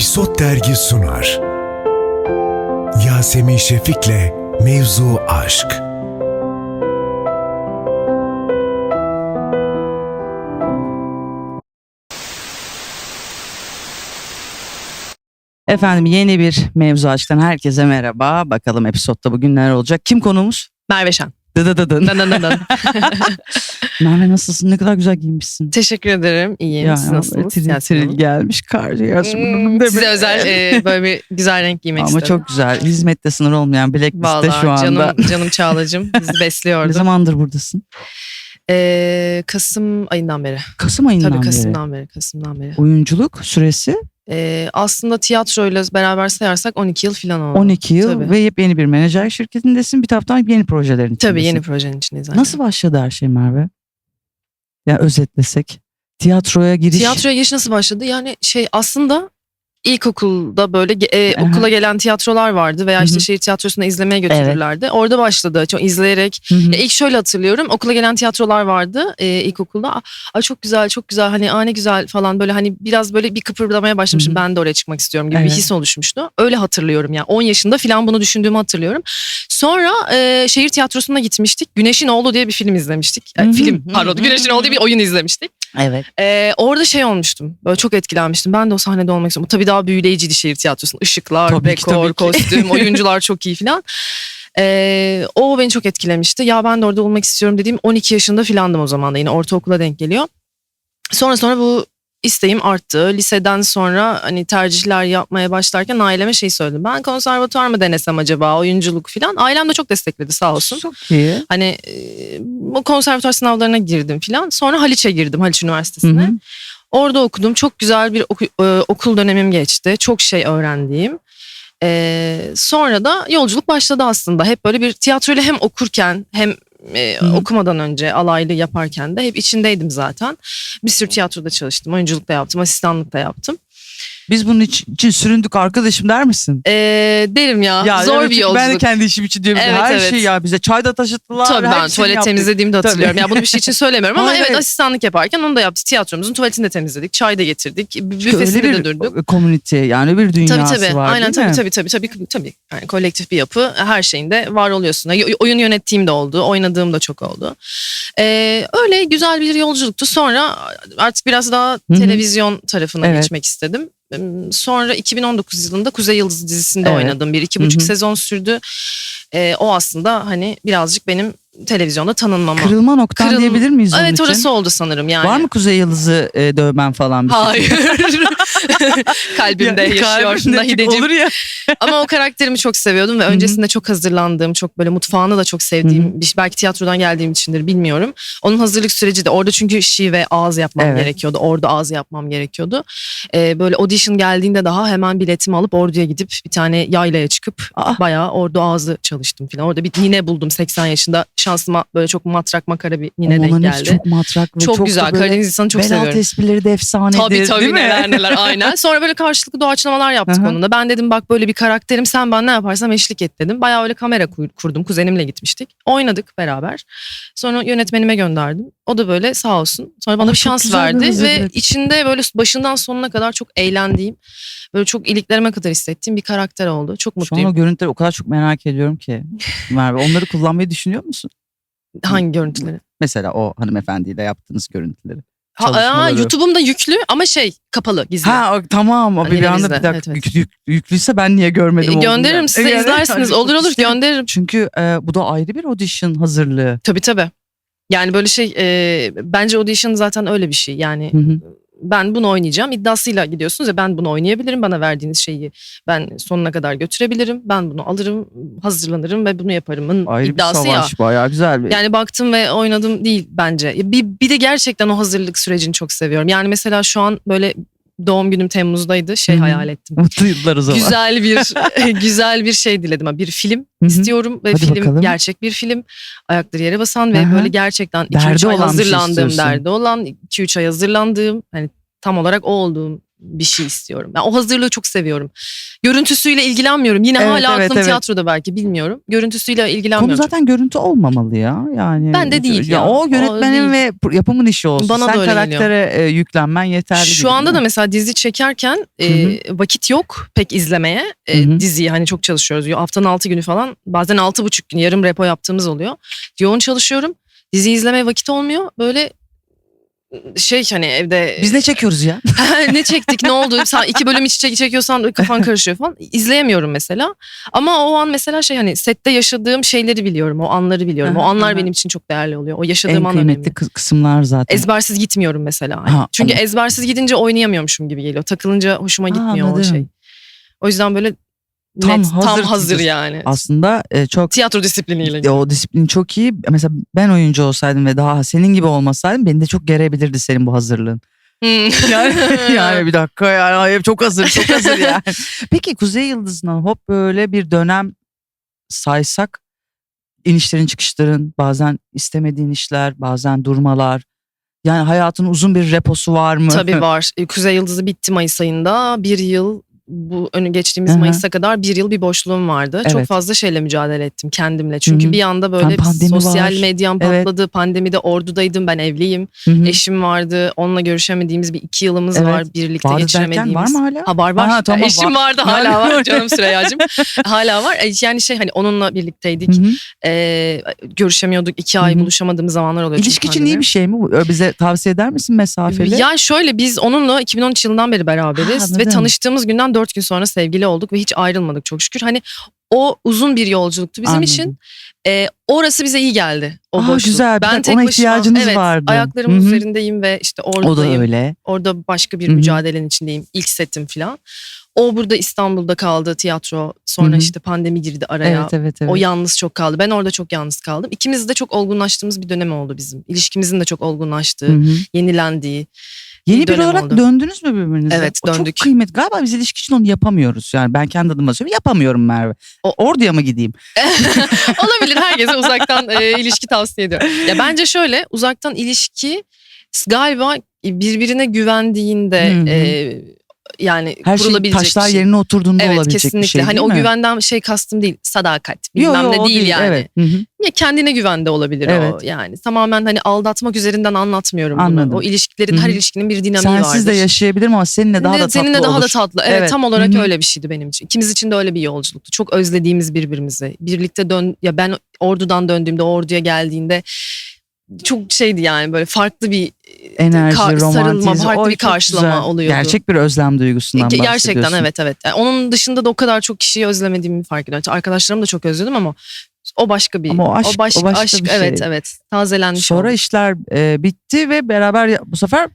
Episod Dergi sunar. Yasemin Şefik'le Mevzu Aşk. Efendim yeni bir mevzu açtan herkese merhaba. Bakalım episodda bugün neler olacak? Kim konuğumuz? Merve Şen. Dıdıdıdın. Dın dın dın dın. Merve nasılsın? Ne kadar güzel giyinmişsin. Teşekkür ederim. İyiyim. Siz nasılsınız? Yasemin tiril Hanım? gelmiş kar Hanım Hmm, değil mi? Size özel e, böyle bir güzel renk giymek Ama istedim. çok güzel. Hizmette sınır olmayan Blacklist'te Vallahi şu anda. canım, canım Çağla'cığım bizi Ne besliyordu. zamandır buradasın? E, Kasım ayından beri. Kasım ayından Tabii beri. Kasım'dan beri. Kasım'dan beri. Oyunculuk süresi E, aslında tiyatroyla beraber sayarsak 12 yıl falan oldu. 12 yıl Tabii. ve yepyeni bir menajer şirketindesin. Bir taraftan yeni projelerin içindesin. Tabii yeni projenin içindeyiz. aynen. Nasıl başladı her şey Merve? Ya özetlesek. Tiyatroya giriş. Tiyatroya giriş nasıl başladı? Yani şey aslında ilkokulda böyle e, okula gelen tiyatrolar vardı veya işte şehir tiyatrosuna izlemeye götürürlerdi. Orada başladı. Çok izleyerek Hı hı. Ya ilk şöyle hatırlıyorum okula gelen tiyatrolar vardı e, ilkokulda. Aa, çok güzel çok güzel hani aa ne güzel falan böyle hani biraz böyle bir kıpırdamaya başlamışım. Hı hı. Ben de oraya çıkmak istiyorum gibi Evet. bir his oluşmuştu. Öyle hatırlıyorum yani 10 yaşında falan bunu düşündüğümü hatırlıyorum. Sonra e, şehir tiyatrosuna gitmiştik. Güneşin Oğlu diye bir film izlemiştik. Yani hı. film pardon. Güneşin Oğlu diye bir oyun izlemiştik. Evet. E, orada şey olmuştum. Böyle çok etkilenmiştim. Ben de o sahnede olmak istiyorum. Tabii daha büyüleyiciydi şehir tiyatrosunun. Işıklar, Tabii ki, dekor, tabii ki. kostüm, oyuncular çok iyi falan. Ee, o beni çok etkilemişti. Ya ben de orada olmak istiyorum dediğim 12 yaşında filandım o zaman da yine ortaokula denk geliyor. Sonra sonra bu isteğim arttı. Liseden sonra hani tercihler yapmaya başlarken aileme şey söyledim. Ben konservatuar mı denesem acaba oyunculuk filan. Ailem de çok destekledi sağ olsun. Çok iyi. Hani e, bu konservatuar sınavlarına girdim filan. Sonra Haliç'e girdim Haliç Üniversitesi'ne. hı. Orada okudum. Çok güzel bir oku- e, okul dönemim geçti. Çok şey öğrendiğim. Ee, sonra da yolculuk başladı aslında. Hep böyle bir tiyatroyla hem okurken hem e, Hı okumadan önce alaylı yaparken de hep içindeydim zaten. Bir sürü tiyatroda çalıştım. Oyunculuk da yaptım, asistanlık da yaptım. Biz bunun için, süründük arkadaşım der misin? Ee, derim ya, Ya zor evet, bir yolculuk. Ben de kendi işim için diyorum. Evet, her evet. şey ya bize çay da taşıttılar. Tabii ben tuvalet yaptık. temizlediğimi de hatırlıyorum. Tabii. Ya bunu bir şey için söylemiyorum ama evet hayır. asistanlık yaparken onu da yaptık. Tiyatromuzun tuvaletini de temizledik. Çay da getirdik. Öyle de durduk. komünite yani bir dünyası Tabii tabii. var Aynen tabii, mi? tabii tabii tabii tabii. Yani kolektif bir yapı. Her şeyinde var oluyorsun. Oyun yönettiğim de oldu. Oynadığım da çok oldu. Ee, öyle güzel bir yolculuktu. Sonra artık biraz daha hı. televizyon tarafına Evet. geçmek istedim. Sonra 2019 yılında Kuzey Yıldızı dizisinde Evet. oynadım. Bir iki buçuk hı. sezon sürdü. Ee, o aslında hani birazcık benim televizyonda tanınmama. Kırılma noktan Kırıl- diyebilir miyiz onun Evet için? orası oldu sanırım yani. Var mı Kuzey Yıldızı e, dövmen falan bir şey? Hayır. Kalbimde Ya, yaşıyor Nahideciğim. Olur ya. Ama o karakterimi çok seviyordum ve öncesinde çok hazırlandığım, çok böyle mutfağını da çok sevdiğim, bir, belki tiyatrodan geldiğim içindir bilmiyorum. Onun hazırlık süreci de orada çünkü şi ve ağız yapmam Evet. gerekiyordu. Orada ağız yapmam gerekiyordu. Ee, böyle audition geldiğinde daha hemen biletimi alıp orduya gidip bir tane yaylaya çıkıp Ah. bayağı ordu ağzı çalıştım falan. Orada bir nine buldum 80 yaşında. Şansıma böyle çok matrak makara bir nine Ama denk geldi. çok matrak ve Çok, çok, güzel. Karadeniz insanı çok seviyorum. altı esprileri de efsanedir Tabii tabii değil mi? neler neler aynen. Sonra böyle karşılıklı doğaçlamalar yaptık onunla. Ben dedim bak böyle bir karakterim sen bana ne yaparsan eşlik et dedim. Bayağı öyle kamera kur- kurdum kuzenimle gitmiştik. Oynadık beraber. Sonra yönetmenime gönderdim. O da böyle sağ olsun. Sonra bana Aa, bir şans verdi ve hazırlık. içinde böyle başından sonuna kadar çok eğlendiğim böyle çok iliklerime kadar hissettiğim bir karakter oldu. Çok Şu an mutluyum. o görüntüleri o kadar çok merak ediyorum ki Merve. Onları kullanmayı düşünüyor musun? Hangi görüntüleri? Mesela o hanımefendiyle yaptığınız görüntüleri. Ha, aa, Çalışmaları. YouTube'umda yüklü ama şey kapalı gizli. Ha o- tamam o bir Elimizde, anda bir dakika evet, evet. yük- yük- yüklüyse ben niye görmedim E, olduğunu gönderirim size Yani izlersiniz. hani Olur olur gönderirim. Çünkü e, bu da ayrı bir audition hazırlığı. Tabii tabii. Yani böyle şey e, bence audition zaten öyle bir şey. Yani Hı hı. Ben bunu oynayacağım iddiasıyla gidiyorsunuz ya ben bunu oynayabilirim. Bana verdiğiniz şeyi ben sonuna kadar götürebilirim. Ben bunu alırım, hazırlanırım ve bunu yaparımın Ayrı bir iddiası ya. savaş bayağı güzel bir. Yani baktım ve oynadım değil bence. Bir, bir de gerçekten o hazırlık sürecini çok seviyorum. Yani mesela şu an böyle doğum günüm Temmuz'daydı. Şey Hı hı. hayal ettim. Mutlu yıllar o zaman. Güzel bir güzel bir şey diledim. Bir film Hı hı. istiyorum ve Hadi film bakalım. gerçek bir film. Ayakları yere basan ve Aha. böyle gerçekten Derdi 2-3 ay bir şey derdi olan 2-3 ay hazırlandığım hani tam olarak o olduğum bir şey istiyorum. Ben o hazırlığı çok seviyorum. Görüntüsüyle ilgilenmiyorum. Yine Evet, hala evet, aklım evet. tiyatroda belki bilmiyorum. Görüntüsüyle Konu ilgilenmiyorum. zaten görüntü olmamalı ya. Yani Ben de değil ya. O O yönetmenin ve yapımın işi olsun. Bana da Sen öyle karaktere e, yüklenmen yeterli. gibi, Şu anda değil da mesela dizi çekerken e, vakit yok pek izlemeye. E, diziyi hani çok çalışıyoruz. Haftanın altı günü falan bazen altı buçuk gün yarım repo yaptığımız oluyor. Yoğun çalışıyorum. Dizi izlemeye vakit olmuyor. Böyle şey hani evde Biz ne çekiyoruz ya? ne çektik ne oldu sen iki bölüm iç çek çekiyorsan kafan karışıyor falan izleyemiyorum mesela ama o an mesela şey hani sette yaşadığım şeyleri biliyorum o anları biliyorum o anlar benim için çok değerli oluyor o yaşadığım en an kıymetli önemli. kı- kısımlar zaten. Ezbersiz gitmiyorum mesela. Ha, Çünkü ama- ezbersiz gidince oynayamıyormuşum gibi geliyor. Takılınca hoşuma gitmiyor o anladım. şey. O yüzden böyle Tam net, hazır tam hazır yani. Aslında e, çok Tiyatro disipliniyle. o disiplin çok iyi. Mesela ben oyuncu olsaydım ve daha senin gibi olmasaydım beni de çok gerebilirdi senin bu hazırlığın. Hmm. Yani, yani bir dakika yani çok hazır çok hazır yani. Peki Kuzey Yıldızı'ndan hop böyle bir dönem saysak inişlerin çıkışların bazen istemediğin işler bazen durmalar. Yani hayatın uzun bir reposu var mı? Tabii var. E, Kuzey Yıldızı bitti Mayıs ayında. Bir yıl bu önü geçtiğimiz Hı hı. Mayıs'a kadar bir yıl bir boşluğum vardı. Çok Evet. fazla şeyle mücadele ettim kendimle. Çünkü Hı hı. bir anda böyle pandemi sosyal var. medyam Evet. patladı. Pandemide ordudaydım ben evliyim. Hı hı. Eşim vardı. Onunla görüşemediğimiz bir iki yılımız Evet. var. Birlikte derken geçiremediğimiz. var mı hala? Ha var var. Ha, tamam, Eşim var. vardı hala var canım Süreyya'cığım. hala var. E, Yani şey hani onunla birlikteydik. Ee, görüşemiyorduk. iki ay Hı hı. buluşamadığımız zamanlar oluyor. İlişki için iyi bir şey mi? Bize tavsiye eder misin mesafeli? Ya şöyle biz onunla 2013 yılından beri Ha, beraberiz ve anladım. tanıştığımız günden 4 gün sonra sevgili olduk ve hiç ayrılmadık çok şükür. Hani o uzun bir yolculuktu bizim Anladım. için. E, orası bize iyi geldi. O Aa, boşluk. güzel, Ben tek ona başıma ihtiyacınız evet, vardı. ayaklarımın Hı hı. üzerindeyim ve işte o da oradayım. öyle. Orada başka bir Hı hı. mücadelenin içindeyim. İlk setim falan. O burada İstanbul'da kaldı tiyatro. Sonra Hı hı. işte pandemi girdi araya. Evet evet evet. O yalnız çok kaldı. Ben orada çok yalnız kaldım. İkimiz de çok olgunlaştığımız bir dönem oldu bizim. İlişkimizin de çok olgunlaştığı, Hı hı. yenilendiği. Yeni bir olarak oldu. döndünüz mü birbirinize? Evet, O döndük. çok kıymetli. Galiba biz ilişki için onu yapamıyoruz. Yani ben kendi adıma söylüyorum. Yapamıyorum Merve. O, orduya mı gideyim? Olabilir herkese uzaktan e, ilişki tavsiye ediyorum. Ya bence şöyle uzaktan ilişki galiba birbirine güvendiğinde Hı hı. e, yani Her şey kurulabilecek taşlar bir şey. yerine oturduğunda Evet olabilecek kesinlikle. bir şey hani değil o mi? güvenden şey kastım değil. Sadakat. Yo, Bilmem yo, ne o değil, yani. Evet. Hı hı. Ya kendine güvende olabilir o Evet. yani. Tamamen hani aldatmak üzerinden anlatmıyorum Anladım. bunu. O ilişkilerin Hı her hı. ilişkinin bir dinamiği vardır. Sensiz de yaşayabilirim ama seninle daha da tatlı Seninle daha olur. da tatlı. Evet, Evet. tam olarak Hı hı. öyle bir şeydi benim için. İkimiz için de öyle bir yolculuktu. Çok özlediğimiz birbirimizi. Birlikte dön ya ben ordudan döndüğümde o orduya geldiğinde çok şeydi yani böyle farklı bir Enerji, kar- romantizm. sarılma, farklı Oy, bir karşılama güzel. oluyordu. Gerçek bir özlem duygusundan Ge- bahsediyorsun. Gerçekten evet evet. Yani onun dışında da o kadar çok kişiyi özlemediğimi fark ediyorum. Arkadaşlarımı da çok özledim ama o başka bir Ama o aşk- o başka, başka aşk bir şey. evet evet tazelenmiş Sonra oldu. işler e, bitti ve beraber bu sefer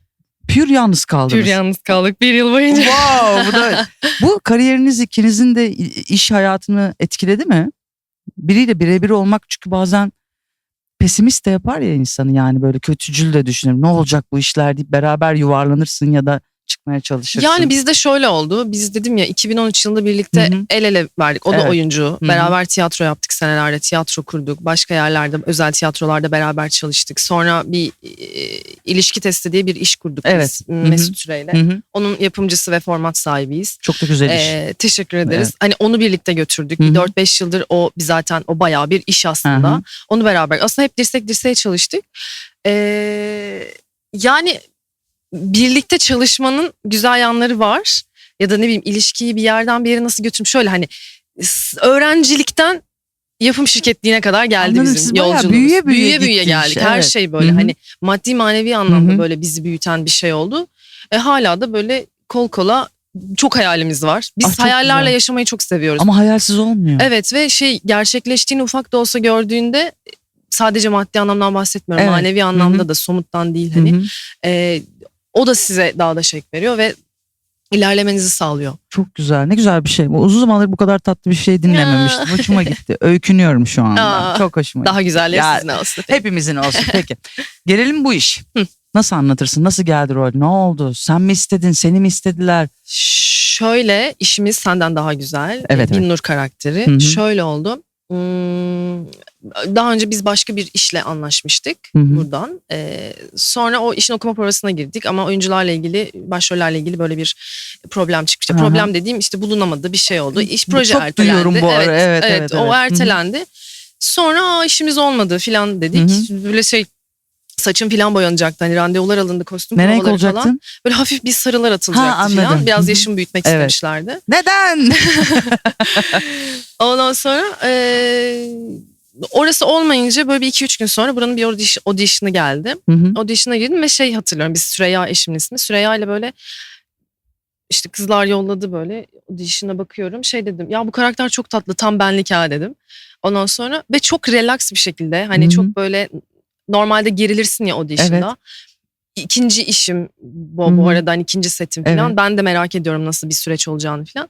pür yalnız kaldınız. Pür yalnız kaldık bir yıl boyunca. Wow, bu da bu kariyeriniz ikinizin de iş hayatını etkiledi mi? Biriyle birebir olmak çünkü bazen pesimist de yapar ya insanı yani böyle kötücül de düşünür. Ne olacak bu işler deyip beraber yuvarlanırsın ya da çıkmaya çalışırsın. Yani bizde şöyle oldu. Biz dedim ya 2013 yılında birlikte Hı hı. el ele verdik. O da Evet. oyuncu. hı. Beraber tiyatro yaptık senelerce. Tiyatro kurduk. Başka yerlerde özel tiyatrolarda beraber çalıştık. Sonra bir e, ilişki testi diye bir iş kurduk Evet. biz Hı hı. Mesut Süreyle. Onun yapımcısı ve format sahibiyiz. Çok da güzel iş. Ee, teşekkür ederiz. Evet. Hani onu birlikte götürdük. Hı hı. Bir 4-5 yıldır o zaten o bayağı bir iş aslında. Hı hı. Onu beraber aslında hep dirsek dirseğe çalıştık. Ee, yani birlikte çalışmanın güzel yanları var. Ya da ne bileyim ilişkiyi bir yerden bir yere nasıl götürüm şöyle hani öğrencilikten yapım şirketliğine kadar geldi Anladım, bizim siz yolculuğumuz. büyüye büyüye büyüye gitti geldik. iş, Her evet. şey böyle Hı hı. hani maddi manevi anlamda Hı hı. böyle bizi büyüten bir şey oldu. E, hala da böyle kol kola çok hayalimiz var. Biz Ah, hayallerle güzel. yaşamayı çok seviyoruz. Ama hayalsiz olmuyor. Evet ve şey gerçekleştiğini ufak da olsa gördüğünde sadece maddi anlamdan bahsetmiyorum. Evet. Manevi anlamda Hı da somuttan değil hani. E, o da size daha da şek veriyor ve ilerlemenizi sağlıyor. Çok güzel. Ne güzel bir şey. Bu Uzun zamandır bu kadar tatlı bir şey dinlememiştim. Hoşuma gitti. Öykünüyorum şu anda. Aa, Çok hoşuma Daha gitti. güzelleri Ya, sizin olsun. Hepimizin olsun. Peki. Gelelim bu iş. Hı. Nasıl anlatırsın? Nasıl geldi rol? Ne oldu? Sen mi istedin? Seni mi istediler? Şöyle işimiz senden daha güzel. Evet, Bin evet. Nur karakteri. Hı hı. Şöyle oldu. Hmm, daha önce biz başka bir işle anlaşmıştık Hı hı. buradan. Ee, sonra o işin okuma provasına girdik ama oyuncularla ilgili, başrollerle ilgili böyle bir problem çıkmıştı. Aha. Problem dediğim işte bulunamadı bir şey oldu. İş proje çok ertelendi. duyuyorum bu ara. Evet, evet, o evet. Hı hı. ertelendi. Sonra Aa, işimiz olmadı filan dedik. Hı Böyle şey saçım filan boyanacaktı. Hani randevular alındı, kostüm Ne renk provaları falan. Böyle hafif bir sarılar atılacaktı Ha, anladım. Biraz yaşımı büyütmek Evet. istemişlerdi. Neden? Ondan sonra eee, orası olmayınca böyle bir iki üç gün sonra buranın bir audition, audition'ı geldi. Hı hı. Audition'a girdim ve şey hatırlıyorum. Biz Süreyya eşimin ismi. Süreyya ile böyle işte kızlar yolladı böyle audition'a bakıyorum. Şey dedim ya bu karakter çok tatlı tam benlik ha dedim. Ondan sonra ve çok relax bir şekilde hani Hı hı. çok böyle normalde gerilirsin ya audition'da. İkinci işim bu, bu arada hani ikinci setim falan. Evet. Ben de merak ediyorum nasıl bir süreç olacağını falan.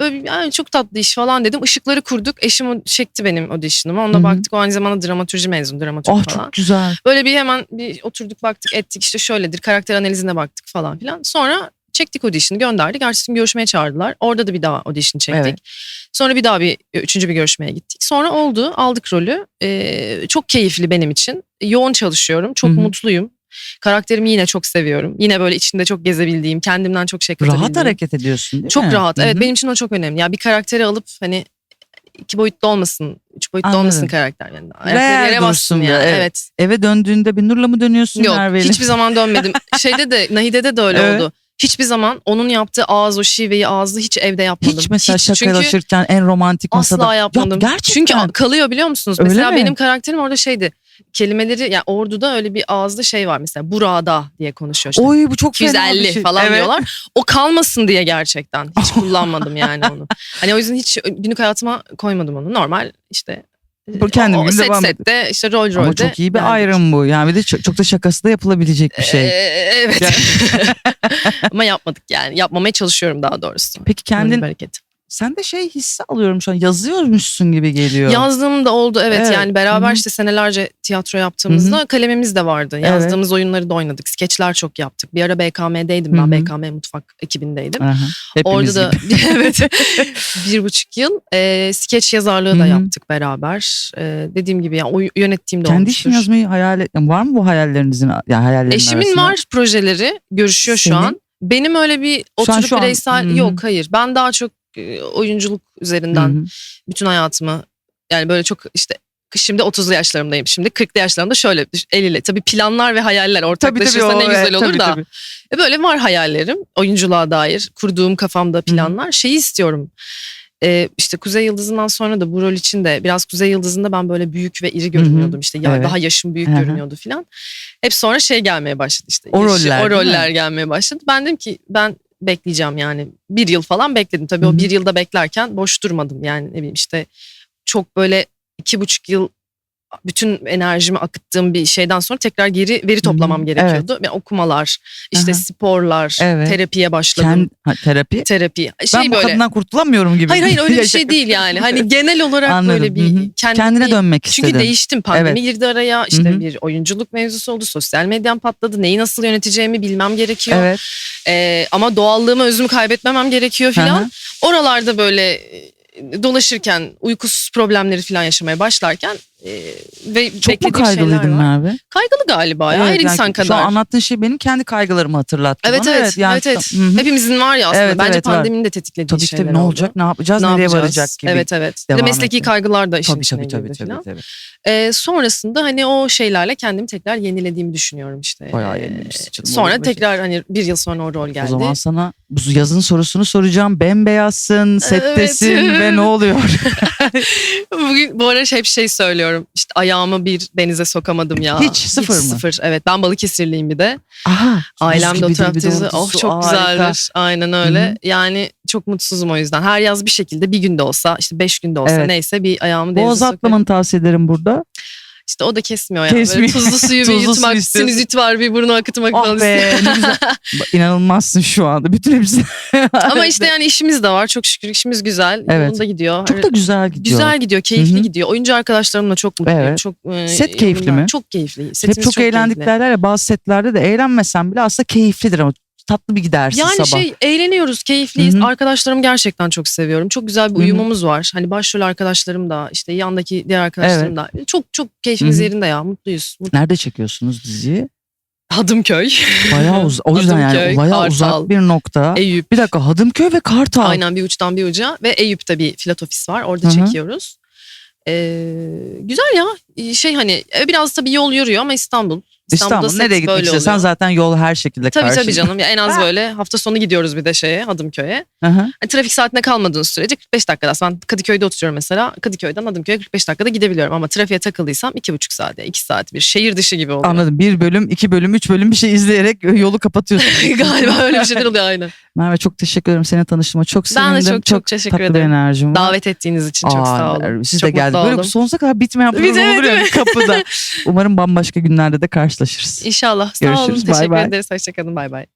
Böyle yani çok tatlı iş falan dedim. Işıkları kurduk. Eşim çekti benim audition'ımı. Onunla Hı hı. baktık. O aynı zamanda dramaturji mezun. Dramaturg oh falan. çok güzel. Böyle bir hemen bir oturduk baktık ettik işte şöyledir. Karakter analizine baktık falan filan. Sonra çektik audition'ı gönderdik. Ertesi gün görüşmeye çağırdılar. Orada da bir daha audition çektik. Evet. Sonra bir daha bir üçüncü bir görüşmeye gittik. Sonra oldu aldık rolü. Ee, çok keyifli benim için. Yoğun çalışıyorum. Çok Hı hı. mutluyum. Karakterimi yine çok seviyorum. Yine böyle içinde çok gezebildiğim, kendimden çok şey katabildiğim. Rahat hareket ediyorsun değil Çok mi? rahat. Hı Evet benim için o çok önemli. Ya bir karakteri alıp hani iki boyutlu olmasın, üç boyutlu Anladım. olmasın karakter yani. Ayakları yere bassın diyor, yani. evet. Evet. Eve döndüğünde bir Nur'la mı dönüyorsun Yok Merve'yle? hiçbir zaman dönmedim. Şeyde de Nahide'de de öyle Evet. oldu. Hiçbir zaman onun yaptığı ağız o şiveyi ağzı hiç evde yapmadım. Hiç mesela Çünkü şakalaşırken en romantik masada. asla yapmadım. Ya gerçekten. Çünkü kalıyor biliyor musunuz? Öyle mesela mi? benim karakterim orada şeydi. Kelimeleri yani orduda öyle bir ağızda şey var mesela burada diye konuşuyor. işte. Oy bu çok fena bir 250 şey. falan Evet. diyorlar. O kalmasın diye gerçekten. Hiç kullanmadım yani onu. Hani o yüzden hiç günlük hayatıma koymadım onu. Normal işte Bu kendim o set devam sette işte rol rolde. Ama çok iyi bir verdik. ayrım bu. Yani bir de çok, çok da şakası da yapılabilecek bir şey. Ee, evet. Ama yapmadık yani. Yapmamaya çalışıyorum daha doğrusu. Peki Kendin... sen de şey hissi alıyorum şu an yazıyormuşsun gibi geliyor. Yazdığım da oldu evet. Evet. Yani beraber Hı hı. işte senelerce tiyatro yaptığımızda kalemimiz de vardı. Evet. Yazdığımız oyunları da oynadık. Skeçler çok yaptık. Bir ara BKM'deydim ben. BKM mutfak ekibindeydim. Aha, hepimiz Orada da evet bir buçuk yıl e, skeç yazarlığı da Hı hı. yaptık beraber. E, dediğim gibi yani o yönettiğim de Kendi olmuştur. işini yazmayı hayal et. Var mı bu hayallerinizin ya hayallerin Eşimin arasında? var projeleri görüşüyor Senin? şu an. Benim öyle bir Şu an- oturup şu an- bireysel hı. yok hayır. Ben daha çok oyunculuk üzerinden Hı hı. bütün hayatımı yani böyle çok işte şimdi 30'lu yaşlarımdayım şimdi 40'lı yaşlarımda şöyle el ile tabii planlar ve hayaller ortaklaşırsa o, ne güzel olur tabii, da tabii. E böyle var hayallerim oyunculuğa dair kurduğum kafamda planlar şeyi istiyorum e, işte Kuzey Yıldızı'ndan sonra da bu rol için de biraz Kuzey Yıldızı'nda ben böyle büyük ve iri görünüyordum işte ya Evet. daha yaşım büyük Hı hı. görünüyordu filan. Hep sonra şey gelmeye başladı işte. O yaşı- roller, o roller gelmeye başladı. Ben dedim ki ben bekleyeceğim yani bir yıl falan bekledim. Tabii Hı hı. o bir yılda beklerken boş durmadım yani ne bileyim işte çok böyle iki buçuk yıl bütün enerjimi akıttığım bir şeyden sonra tekrar geri veri toplamam gerekiyordu. Ve okumalar, işte Aha. sporlar, Evet. terapiye başladım. Kend, ha, terapi. Terapi. Şey ben bu böyle. kadından kurtulamıyorum gibi. Hayır hayır öyle bir şey değil yani. Hani genel olarak Anladım. böyle bir Hı hı. kendimi, Kendine dönmek istedim. çünkü değiştim. Pandemi Evet. girdi araya. işte Hı hı. bir oyunculuk mevzusu oldu. Sosyal medyam patladı. Neyi nasıl yöneteceğimi bilmem gerekiyor. Evet. Ee, ama doğallığımı özümü kaybetmemem gerekiyor filan. Oralarda böyle e, dolaşırken uykusuz problemleri filan yaşamaya başlarken e, ve Çok mu beklediğim şeyler kaygılıydın var. Kaygılı galiba ya her insan Şu an kadar. anlattığın şey benim kendi kaygılarımı hatırlattı Evet bana. evet yani evet evet. Hı hı. Hepimizin var ya aslında. Evet, Bence evet, var. pandeminin de tetiklediği Tabii şeyler tabii ne oldu. olacak ne yapacağız Ne nereye yapacağız? varacak gibi. Evet evet. Bir de devam mesleki etti. kaygılar da işin Tabii içine tabii tabii girdi tabii. tabii. Ee, sonrasında hani o şeylerle kendimi tekrar yenilediğimi düşünüyorum işte. Bayağı Ee, yenilemişsin canım, Sonra mu? tekrar hani bir yıl sonra o rol geldi. O zaman sana bu yazın sorusunu soracağım. Bembeyazsın, settesin ve ne oluyor? Bugün bu ara hep şey söylüyorum. İşte ayağımı bir denize sokamadım ya. Hiç, sıfır mı? Sıfır. Evet ben Balıkesirliyim bir de. Aha. Ailem de o doğrusu. Oh çok Harika. güzeldir. Aynen öyle. Hı hı. Yani çok mutsuzum o yüzden. Her yaz bir şekilde bir günde olsa işte beş günde olsa Evet. neyse bir ayağımı denize Boğaz atlamanı tavsiye ederim burada. İşte o da kesmiyor ya. Böyle Kesmiyor. tuzlu suyu bir Tuzlu su yutmak, istiyorsun. sinüzit var bir burnu akıtmak Ah falan be ne güzel. İnanılmazsın şu anda. Bütün hepsi. Ama işte yani işimiz de var. Çok şükür işimiz güzel. Evet. Yolunda gidiyor. Çok da güzel gidiyor. Güzel gidiyor, keyifli Hı hı. gidiyor. Oyuncu arkadaşlarımla çok mutluyum. Evet. Çok, e, Set keyifli yolunda- mi? Çok keyifli. Hep Setimiz çok, eğlendik keyifli. derler ya bazı setlerde de eğlenmesen bile aslında keyiflidir ama tatlı bir gidersin Yani sabah. şey eğleniyoruz, keyifliyiz. Hı hı. Arkadaşlarım gerçekten çok seviyorum. Çok güzel bir uyumumuz var. Hani başrol arkadaşlarım da işte yandaki diğer arkadaşlarım da. Çok çok keyfimiz Hı hı. yerinde ya. Mutluyuz. Mut- Nerede çekiyorsunuz diziyi? Hadımköy, Bayağı uzak. O yüzden yani Hadımköy, bayağı Kartal, uzak bir nokta. Eyüp. Bir dakika Hadımköy ve Kartal. Aynen bir uçtan bir uca ve Eyüp'te bir pilot ofis var. Orada Hı hı. çekiyoruz. Ee, güzel ya. Şey hani e, biraz tabii yol yürüyor ama İstanbul. İstanbul'da İstanbul nereye gitmek oluyor. zaten yol her şekilde Tabii karşında. tabii canım. Ya en az böyle hafta sonu gidiyoruz bir de şeye Hadımköy'e. Hı. Hani trafik saatine kalmadığın sürece 45 dakikada. Ben Kadıköy'de oturuyorum mesela. Kadıköy'den Hadımköy'e 45 dakikada gidebiliyorum. Ama trafiğe takıldıysam 2,5 saat ya 2 saat bir şehir dışı gibi oluyor. Anladım. Bir bölüm, iki bölüm, üç bölüm bir şey izleyerek yolu kapatıyorsun. Galiba öyle bir şeyler oluyor aynen. Merve çok teşekkür ederim. Seninle tanıştığıma çok sevindim. Ben de çok çok teşekkür tatlı bir ederim. enerjim var. Davet ettiğiniz için çok Aa, sağ olun. Siz çok de geldiniz. Böyle sonsuza kadar bitmeyen program olur ya kapıda. Umarım bambaşka günlerde de karşılaşırız. İnşallah. Sağ olun. Görüşürüz, bay Teşekkür bay. ederiz. Hoşçakalın. Bay bay.